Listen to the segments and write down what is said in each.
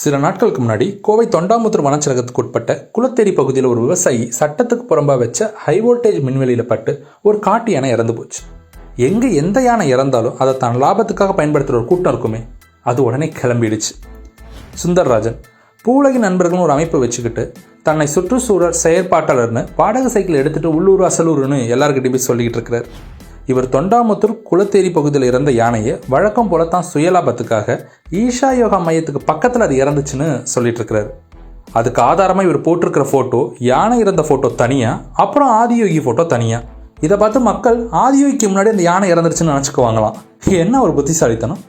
சில நாட்களுக்கு முன்னாடி கோவை தொண்டாமுத்தூர் வனச்சரகத்துக்கு உட்பட்ட குளத்தேரி பகுதியில் ஒரு விவசாயி சட்டத்துக்கு புறம்பாக வச்ச ஹை வோல்டேஜ் மின்வெளியில் பட்டு ஒரு காட்டு யானை இறந்து போச்சு. எங்கே எந்த யானை இறந்தாலும் அதை தான் லாபத்துக்காக பயன்படுத்துகிற ஒரு கூட்டம் இருக்குமே அது உடனே கிளம்பிடுச்சு. சுந்தர்ராஜன் பூலகி நண்பர்கள் ஒரு அமைப்பை வச்சுக்கிட்டு தன்னை சுற்றுச்சூழல் செயற்பாட்டாளர்னு வாடகை சைக்கிள் எடுத்துட்டு உள்ளூர் அசலூர்னு எல்லாருக்கிட்டையும் போய் சொல்லிக்கிட்டு இருக்கிறார். இவர் தொண்டாமுத்தூர் குளத்தேரி பகுதியில் இறந்த யானையை வழக்கம் போல தான் சுயலாபத்துக்காக ஈஷா யோகா மையத்துக்கு பக்கத்தில் அது இறந்துச்சுன்னு சொல்லிட்டு இருக்கிறாரு. அதுக்கு ஆதாரமாக இவர் போட்டிருக்கிற ஃபோட்டோ யானை இறந்த ஃபோட்டோ தனியாக அப்புறம் ஆதியோகி ஃபோட்டோ தனியாக இதை பார்த்து மக்கள் ஆதியோகிக்கு முன்னாடி அந்த யானை இறந்துருச்சுன்னு நினச்சிக்குவாங்களாம். என்ன ஒரு புத்திசாலித்தனம்.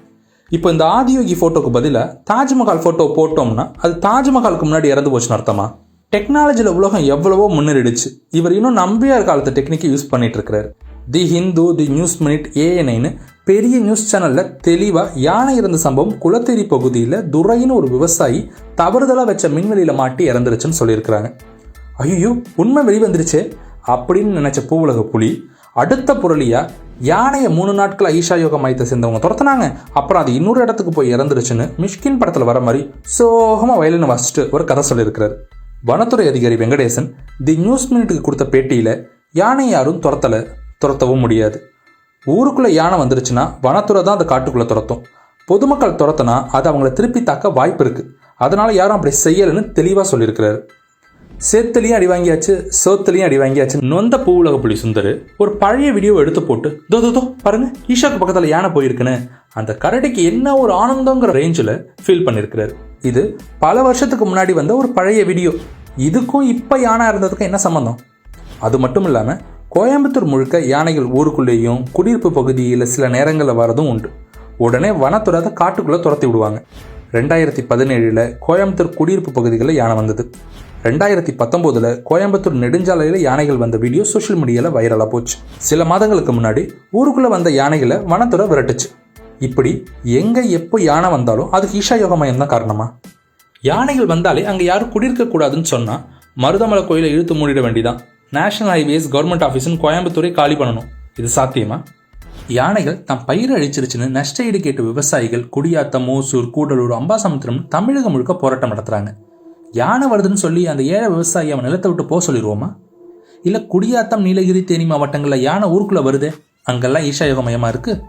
இப்போ இந்த ஆதியோகி ஃபோட்டோக்கு பதிலாக தாஜ்மஹால் ஃபோட்டோ போட்டோம்னா அது தாஜ்மஹாலுக்கு முன்னாடி இறந்து போச்சுன்னு அர்த்தமா? டெக்னாலஜியில் உலகம் எவ்வளவோ முன்னேறிடுச்சு. இவர் இன்னும் நம்பியார் காலத்து டெக்னிக்கை யூஸ் பண்ணிட்டு இருக்கிறாரு. The Hindu the news minute ஏஎன்ஐன்னு பெரிய நியூஸ் சேனலில் தெளிவாக யானை இறந்த சம்பவம் குளத்தேரி பகுதியில் துரைன்னு ஒரு விவசாயி தவறுதலாக வச்ச மின்வெளியில் மாட்டி இறந்துருச்சுன்னு சொல்லியிருக்கிறாங்க. ஐயோ உண்மை வெளிவந்துருச்சே அப்படின்னு நினச்ச பூவுலக புலி அடுத்த புரளியாக யானையை மூணு நாட்கள் ஈஷா யோக மையத்தை சேர்ந்தவங்க துரத்துனாங்க. அப்புறம் அது இன்னொரு இடத்துக்கு போய் இறந்துருச்சுன்னு மிஷ்கின் படத்தில் வர மாதிரி சோகமாக வயலின் வசிச்சுட்டு ஒரு கதை சொல்லியிருக்கிறார். வனத்துறை அதிகாரி வெங்கடேசன் தி நியூஸ் மினிட்டுக்கு கொடுத்த பேட்டியில் யானை யாரும் துரத்தலை. துரத்தவும் முடியாது. ஊருக்குள்ளே யானை வந்துருச்சுன்னா வனத்துறை தான் அந்த காட்டுக்குள்ளே துரத்தும். பொதுமக்கள் துரத்துனா அது அவங்கள திருப்பி தாக்க வாய்ப்பு இருக்குது அதனால் யாரும் அப்படி செய்யலைன்னு தெளிவாக சொல்லியிருக்கிறாரு. சேத்துலேயும் அடி வாங்கியாச்சு சோத்துலேயும் அடி வாங்கியாச்சு. நொந்த பூவுலக புலி சுந்தர் ஒரு பழைய வீடியோவை எடுத்து போட்டு தோ தோ தோ பாருங்க ஈஷாக்கு பக்கத்தில் யானை போயிருக்குன்னு. அந்த கரடிக்கு என்ன ஒரு ஆனந்தங்கிற ரேஞ்சில் ஃபீல் பண்ணியிருக்கிறாரு. இது பல வருஷத்துக்கு முன்னாடி வந்த ஒரு பழைய வீடியோ இதுக்கும் இப்போ யானை இருந்ததுக்கும் என்ன சம்மந்தம் அது மட்டும் இல்லாமல் கோயம்புத்தூர் முழுக்க யானைகள் ஊருக்குள்ளேயும் குடியிருப்பு பகுதியில் சில நேரங்களில் வரதும் உண்டு. உடனே வனத்துறை அதை காட்டுக்குள்ளே துரத்தி விடுவாங்க. ரெண்டாயிரத்தி பதினேழில் கோயம்புத்தூர் குடியிருப்பு பகுதிகளில் யானை வந்தது. ரெண்டாயிரத்தி பத்தொம்போதில் கோயம்புத்தூர் நெடுஞ்சாலையில் யானைகள் வந்த வீடியோ சோஷியல் மீடியாவில் வைரலாக போச்சு. சில மாதங்களுக்கு முன்னாடி ஊருக்குள்ளே வந்த யானைகளை வனத்துறை விரட்டுச்சு. இப்படி எங்கே எப்போ யானை வந்தாலும் அதுக்கு ஈஷா யோக மையம் தான் காரணமா? யானைகள் வந்தாலே அங்கே யாரும் குடியிருக்க கூடாதுன்னு சொன்னால் மருதமலை கோயிலை இழுத்து மூடிட வேண்டிதான். நேஷனல் ஹைவேஸ் கவர்மெண்ட் ஆஃபீஸ்னு கோயம்புத்தூரை காலி பண்ணணும். இது சாத்தியமா? யானைகள் தம் பயிர் அழிச்சிருச்சுன்னு நஷ்ட ஈடு கேட்டு விவசாயிகள் குடியாத்தம் மோசூர் கூடலூர் அம்பாசமுத்திரம் தமிழகம் முழுக்க போராட்டம் நடத்துறாங்க. யானை வருதுன்னு சொல்லி அந்த ஏழை விவசாயி அவன் நிலத்தை விட்டு போக சொல்லிடுவோமா? இல்லை குடியாத்தம் நீலகிரி தேனி மாவட்டங்களில் யானை ஊருக்குள்ளே வருதே? அங்கெல்லாம் ஈஷா யோக மையமாக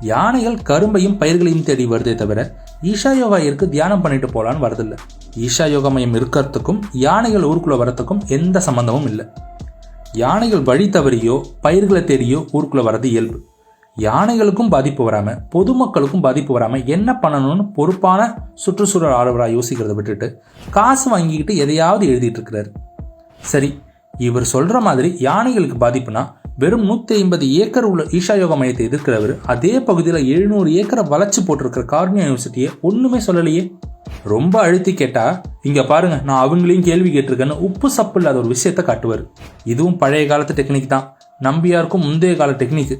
யானைகள் கரும்பையும் பயிர்களையும் தேடி வருதே தவிர ஈஷா யோகா இருக்கு தியானம் பண்ணிட்டு போகலான்னு வரதில்லை. ஈஷா யோகா மையம் இருக்கிறதுக்கும் யானைகள் ஊருக்குள்ளே வரத்துக்கும் எந்த சம்பந்தமும் இல்லை. யானைகள் வழி தவறியோ பயிர்களை தேடியோ ஊருக்குள்ளே வரது இயல்பு. யானைகளுக்கும் பாதிப்பு வராமல் பொதுமக்களுக்கும் பாதிப்பு வராமல் என்ன பண்ணணும்னு பொறுப்பான சுற்றுச்சூழல் ஆளுவராக யோசிக்கிறத விட்டுட்டு காசு வாங்கிக்கிட்டு எதையாவது எழுதிட்டு இருக்கிறாரு. சரி இவர் சொல்கிற மாதிரி யானைகளுக்கு பாதிப்புனா வெறும் நூற்றி ஐம்பது ஏக்கர் உள்ள ஈஷா யோகா மையத்தை எதிர்க்கிறவர் அதே பகுதியில் எழுநூறு ஏக்கரை வளர்ச்சி போட்டிருக்கிற கார்னியா யூனிவர்சிட்டியை ஒன்றுமே சொல்லலையே. ரொம்ப அழுத்தி கேட்டா இங்க பாருங்க நான் அவங்களையும் கேள்வி கேட்டிருக்கேன்னு உப்பு சப்பு இல்லாத ஒரு விஷயத்த காட்டுவார். இதுவும் பழைய காலத்து டெக்னிக் தான். நம்பியாருக்கும் முந்தைய கால டெக்னிக்.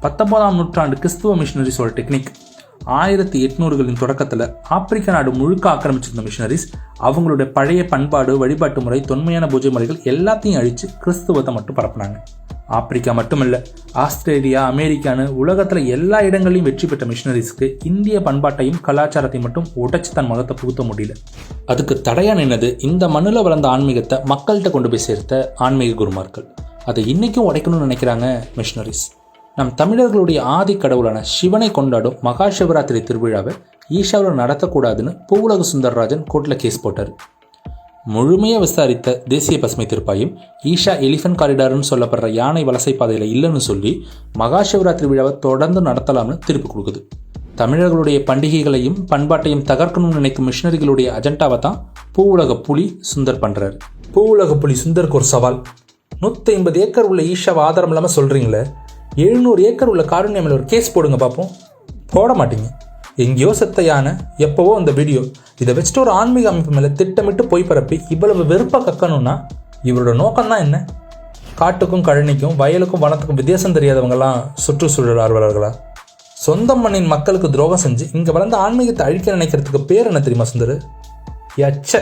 பத்தொன்பதாம் நூற்றாண்டு கிறிஸ்துவ மிஷினரிஸோட டெக்னிக். ஆயிரத்தி எட்நூறுகளின் தொடக்கத்தில் ஆப்பிரிக்க நாடு முழுக்க ஆக்கிரமிச்சிருந்த மிஷினரிஸ் அவங்களுடைய பழைய பண்பாடு வழிபாட்டு முறை தொன்மையான பூஜை முறைகள் எல்லாத்தையும் அழித்து கிறிஸ்துவத்தை மட்டும் பரப்புனாங்க. ஆப்பிரிக்கா மட்டுமல்ல ஆஸ்திரேலியா அமெரிக்கான்னு உலகத்தில் எல்லா இடங்களையும் வெற்றி பெற்ற மிஷினரிஸ்க்கு இந்திய பண்பாட்டையும் கலாச்சாரத்தையும் மட்டும் உடைச்சு தன் மதத்தை புகுத்த முடியல. அதுக்கு தடையா நின்னது இந்த மண்ணில் வளர்ந்த ஆன்மீகத்தை மக்கள்கிட்ட கொண்டு போய் சேர்த்த ஆன்மீக குருமார்கள். அதை இன்றைக்கும் உடைக்கணும்னு நினைக்கிறாங்க மிஷினரிஸ் நம் தமிழர்களுடைய ஆதி கடவுளான சிவனை கொண்டாடும் மகா சிவராத்திரி திருவிழாவை ஈஷாவில் நடத்தக்கூடாதுன்னு பூவுலக சுந்தரராஜன் கோர்ட்டில் கேஸ் போட்டார். முழுமையாக விசாரித்த தேசிய பசுமை திருப்பாயும் ஈஷா எலிஃபென்ட் காரிடார்னு சொல்லப்படுற யானை வலசை பாதையில் இல்லைன்னு சொல்லி மகா சிவராத்திரி விழாவை தொடர்ந்து நடத்தலாம்னு திருப்பி கொடுக்குது. தமிழர்களுடைய பண்டிகைகளையும் பண்பாட்டையும் தகர்க்கணும்னு நினைக்கும் மிஷினரிகளுடைய அஜெண்டாவை தான் பூ உலக புலி சுந்தர் பண்ணுறாரு உலக புலி சுந்தருக்கு ஒரு சவால். நூற்றி ஐம்பது ஏக்கர் உள்ள ஈஷாவை ஆதாரம் இல்லாமல் சொல்கிறீங்களே எழுநூறு ஏக்கர் உள்ள காருண்யா ஒரு கேஸ் போடுங்க பார்ப்போம் போட மாட்டீங்க. எங்கேயோ செத்த யானை எப்போவோ அந்த வீடியோ இதை வச்சுட்டு ஒரு ஆன்மீக அமைப்பு மேலே திட்டமிட்டு போய் பரப்பி இவ்வளவு வெறுப்பாக கக்கணும்னா இவரோட நோக்கம்தான் என்ன? காட்டுக்கும் கழனிக்கும் வயலுக்கும் வனத்துக்கும் வித்தியாசம் தெரியாதவங்கலாம் சுற்றுச்சூழல் ஆர்வலர்களா? சொந்த மண்ணின் மக்களுக்கு துரோகம் செஞ்சு இங்கே வளர்ந்த ஆன்மீகத்தை அழிக்க நினைக்கிறதுக்கு பேர் என்ன தெரியுமா சுந்தர்? எச்ச